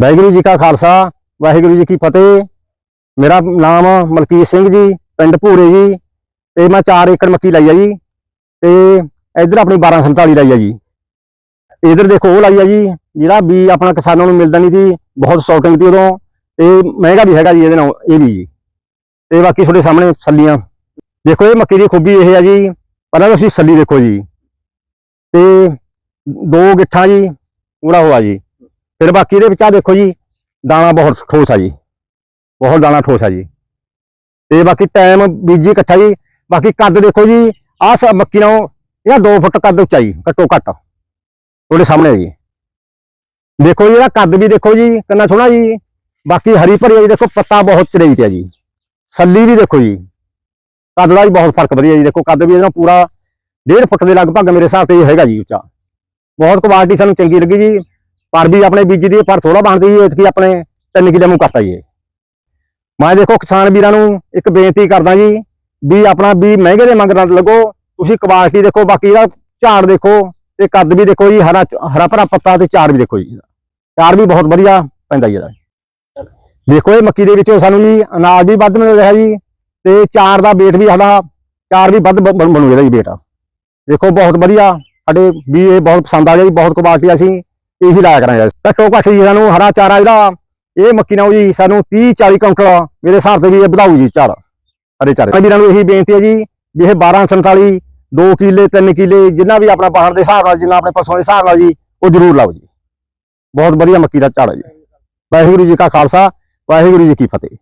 ਵਾਹਿਗੁਰੂ ਜੀ ਕਾ ਖਾਲਸਾ, ਵਾਹਿਗੁਰੂ ਜੀ ਕੀ ਫਤਿਹ। ਮੇਰਾ ਨਾਮ ਮਲਕੀਤ ਸਿੰਘ ਜੀ, ਪਿੰਡ ਭੂਰੇ ਜੀ। ਤੇ ਮੈਂ 4 ਏਕੜ ਮੱਕੀ ਲਾਈ ਆ ਜੀ। ਤੇ ਇੱਧਰ ਆਪਣੀ 1247 ਲਾਈ ਆ ਜੀ। ਇਧਰ ਦੇਖੋ, ਉਹ ਲਾਈ ਆ ਜੀ, ਜਿਹੜਾ ਵੀ ਆਪਣਾ ਕਿਸਾਨਾਂ ਨੂੰ ਮਿਲਦਾ ਨਹੀਂ ਸੀ, ਬਹੁਤ ਸ਼ਾਰਟਿੰਗ ਸੀ ਉਦੋਂ। ਤੇ ਮਹਿੰਗਾ ਵੀ ਹੈਗਾ ਜੀ ਇਹਦੇ ਨਾਲ, ਇਹ ਵੀ ਜੀ। ਤੇ ਬਾਕੀ ਤੁਹਾਡੇ ਸਾਹਮਣੇ ਸੱਲੀਆਂ। ਦੇਖੋ, ਇਹ ਮੱਕੀ ਦੀ ਖੂਬੀ ਇਹ ਆ ਜੀ। ਪਹਿਲਾਂ ਤੁਸੀਂ ਸੱਲੀ ਦੇਖੋ ਜੀ। ਤੇ ਦੋ ਗਿੱਠਾਂ ਜੀ ਪੂਰਾ ਹੋਆ ਜੀ। ਫਿਰ ਬਾਕੀ ਇਹਦੇ ਵਿੱਚ ਆ ਦੇਖੋ ਜੀ ਦਾਣਾ ਬਹੁਤ ਠੋਸ ਆ ਜੀ ਬਹੁਤ ਦਾਣਾ ਠੋਸ ਆ ਜੀ ਤੇ ਬਾਕੀ ਟਾਈਮ ਬੀਜੀ ਇਕੱਠਾ ਜੀ ਬਾਕੀ ਕੱਦ ਦੇਖੋ ਜੀ ਆਹ ਸ ਮੱਕੀ ਨਾਲੋਂ ਇਹਦਾ 2 ਫੁੱਟ ਕੱਦ ਉੱਚਾ ਜੀ ਘੱਟੋ ਘੱਟ ਤੁਹਾਡੇ ਸਾਹਮਣੇ ਹੈ ਜੀ ਦੇਖੋ ਜੀ ਇਹਦਾ ਕੱਦ ਵੀ ਦੇਖੋ ਜੀ ਕਿੰਨਾ ਸੋਹਣਾ ਜੀ ਬਾਕੀ ਹਰੀ ਭਰੀ ਆ ਜੀ ਦੇਖੋ ਪੱਤਾ ਬਹੁਤ ਚੜਾਈ ਤੇ ਆ ਜੀ ਸੱਲੀ ਵੀ ਦੇਖੋ ਜੀ ਕੱਦ ਦਾ ਵੀ ਬਹੁਤ ਫ਼ਰਕ ਵਧੀਆ ਜੀ ਦੇਖੋ ਕੱਦ ਵੀ ਇਹਦਾ ਪੂਰਾ 1.5 ਫੁੱਟ ਦੇ ਲਗਭਗ ਮੇਰੇ ਹਿਸਾਬ ਤੇ ਇਹ ਹੈਗਾ ਜੀ ਉੱਚਾ ਬਹੁਤ ਕੁਆਲਿਟੀ ਸਾਨੂੰ ਚੰਗੀ ਲੱਗੀ ਜੀ ਪਰ ਵੀ ਆਪਣੇ ਬੀਜ ਦੀ, ਪਰ ਥੋੜਾ ਬਣਦੀ ਜੀ ਇਤਕੀ ਆਪਣੇ 3 ਕਿਲੇ ਮੂੰਹ ਕਰਤਾ ਜੀ ਇਹ। ਮੈਂ ਦੇਖੋ ਕਿਸਾਨ ਵੀਰਾਂ ਨੂੰ ਇੱਕ ਬੇਨਤੀ ਕਰਦਾ ਜੀ, ਵੀ ਆਪਣਾ ਵੀ ਮਹਿੰਗੇ ਦੇ ਮੰਗ ਨਾਲ ਲੱਗੋ, ਤੁਸੀਂ ਕੁਆਲਿਟੀ ਦੇਖੋ, ਬਾਕੀ ਇਹਦਾ ਝਾੜ ਦੇਖੋ, ਤੇ ਕੱਦ ਵੀ ਦੇਖੋ ਜੀ, ਹਰਾ ਹਰਾ ਭਰਾ ਪੱਤਾ ਤੇ ਝਾੜ ਵੀ ਦੇਖੋ ਜੀ ਝਾੜ ਵੀ ਬਹੁਤ ਵਧੀਆ ਪੈਂਦਾ ਜੀ ਇਹਦਾ। ਦੇਖੋ ਇਹ ਮੱਕੀ ਦੇ ਵਿੱਚੋਂ ਸਾਨੂੰ ਜੀ ਅਨਾਜ ਵੀ ਵੱਧ ਮਿਲ ਰਿਹਾ ਜੀ, ਤੇ ਚਾਰ ਦਾ weight ਵੀ ਸਾਡਾ, ਚਾਰ ਵੀ ਵੱਧ ਬ- ਬਣੂ ਇਹਦਾ ਜੀ weight ਦੇਖੋ ਬਹੁਤ ਵਧੀਆ, ਸਾਡੇ ਵੀ ਇਹ ਬਹੁਤ ਪਸੰਦ ਆ ਗਿਆ ਜੀ, ਬਹੁਤ ਕੁਆਲਿਟੀ ਅਸੀਂ। ਇਹੀ ਲਾਇਆ ਕਰਾਂਗੇ। ਘੱਟੋ ਘੱਟ ਜੀ, ਸਾਨੂੰ ਹਰਾ ਚਾਰਾ ਜਿਹੜਾ ਇਹ ਮੱਕੀ ਨਾਲ ਜੀ, ਸਾਨੂੰ 30 40 ਕੁਇੰਟਲ ਮੇਰੇ ਹਿਸਾਬ ਤੇ ਵੀ ਇਹ ਵਧਾਊ ਜੀ ਝਾੜ ਹਰੇ ਚਾਰੇ। ਵੀਰਾਂ ਨੂੰ ਇਹੀ ਬੇਨਤੀ ਹੈ ਜੀ ਵੀ ਇਹ 12 47 2 ਕਿਲੇ 3 ਕਿਲੇ, ਜਿੰਨਾ ਵੀ ਆਪਣਾ ਬਾਹਰ ਦੇ ਹਿਸਾਬ ਨਾਲ, ਜਿੰਨਾ ਆਪਣੇ ਪਸ਼ੂਆਂ ਦੇ ਹਿਸਾਬ ਨਾਲ ਜੀ, ਉਹ ਜ਼ਰੂਰ ਲਾਓ ਜੀ। ਬਹੁਤ ਵਧੀਆ ਮੱਕੀ ਦਾ ਝਾੜ ਹੈ ਜੀ। ਵਾਹਿਗੁਰੂ ਜੀ ਕਾ ਖਾਲਸਾ, ਵਾਹਿਗੁਰੂ ਜੀ ਕੀ ਫਤਿਹ।